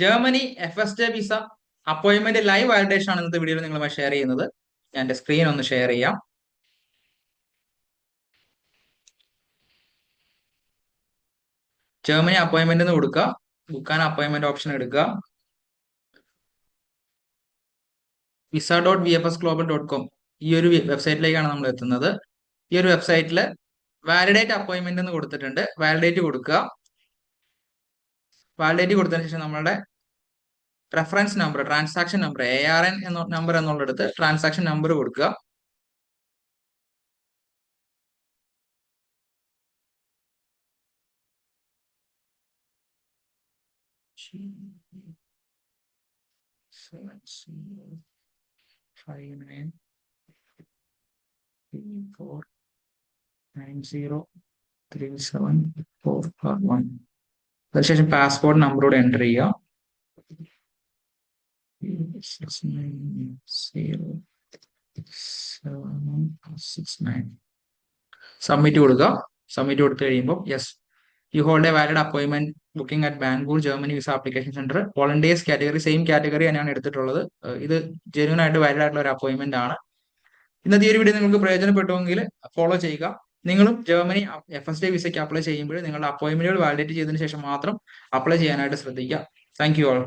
Germany F S D visa appointment live validation ആണ് ഇന്നത്തെ വീഡിയോയിൽ നിങ്ങളുമായി ഷെയർ ചെയ്യുന്നത്. ഞാൻ എന്റെ സ്ക്രീൻ ഒന്ന് ഷെയർ ചെയ്യാം. ജർമ്മനി അപ്പോയിന്റ്മെന്റ് എന്ന് കൊടുക്കുക ബുക്കാൻ അപ്പോയിന്റ്മെന്റ് ഓപ്ഷൻ എടുക്കുക visa dot V F S global dot com ഈ ഒരു വെബ്സൈറ്റിലേക്കാണ് നമ്മൾ എത്തുന്നത്. ഈ ഒരു വെബ്സൈറ്റിൽ വാലിഡേറ്റ് അപ്പോയിന്റ്മെന്റ് എന്ന് കൊടുത്തിട്ടുണ്ട്. വാലിഡേറ്റ് കൊടുക്കുക വാലിഡേറ്റ് കൊടുത്തതിന് ശേഷം നമ്മളുടെ reference number transaction number A R N എന്ന നമ്പർ എന്നുള്ളിടത്ത് ട്രാൻസാക്ഷൻ നമ്പർ കൊടുക്കുക. Five nine four nine zero three seven four one അതിനുശേഷം പാസ്പോർട്ട് നമ്പർ നമ്പറോട് എന്റർ ചെയ്യുക. സബ്മിറ്റ് കൊടുക്കുക. സബ്മിറ്റ് കൊടുത്തു കഴിയുമ്പോൾ yes you hold a valid appointment booking at Bangalore Germany visa application centre volunteers category same category തന്നെയാണ് എടുത്തിട്ടുള്ളത്. ഇത് genuine ആയിട്ട് വാലിഡ് ആയിട്ടുള്ള ഒരു അപ്പോയിന്റ്മെന്റ് ആണ്. ഇന്നത്തെ ഈ ഒരു വീഡിയോ നിങ്ങൾക്ക് പ്രയോജനപ്പെട്ടുവെങ്കിൽ ഫോളോ ചെയ്യുക. നിങ്ങളും ജർമ്മനി എഫ് എസ് ഡി വിസയ്ക്ക് അപ്ലൈ ചെയ്യുമ്പോൾ നിങ്ങളുടെ അപ്പോയിന്റ്മെന്റുകൾ വാലിഡേറ്റ് ചെയ്തതിനു ശേഷം മാത്രം അപ്ലൈ ചെയ്യാനായിട്ട് ശ്രദ്ധിക്കുക. Thank you all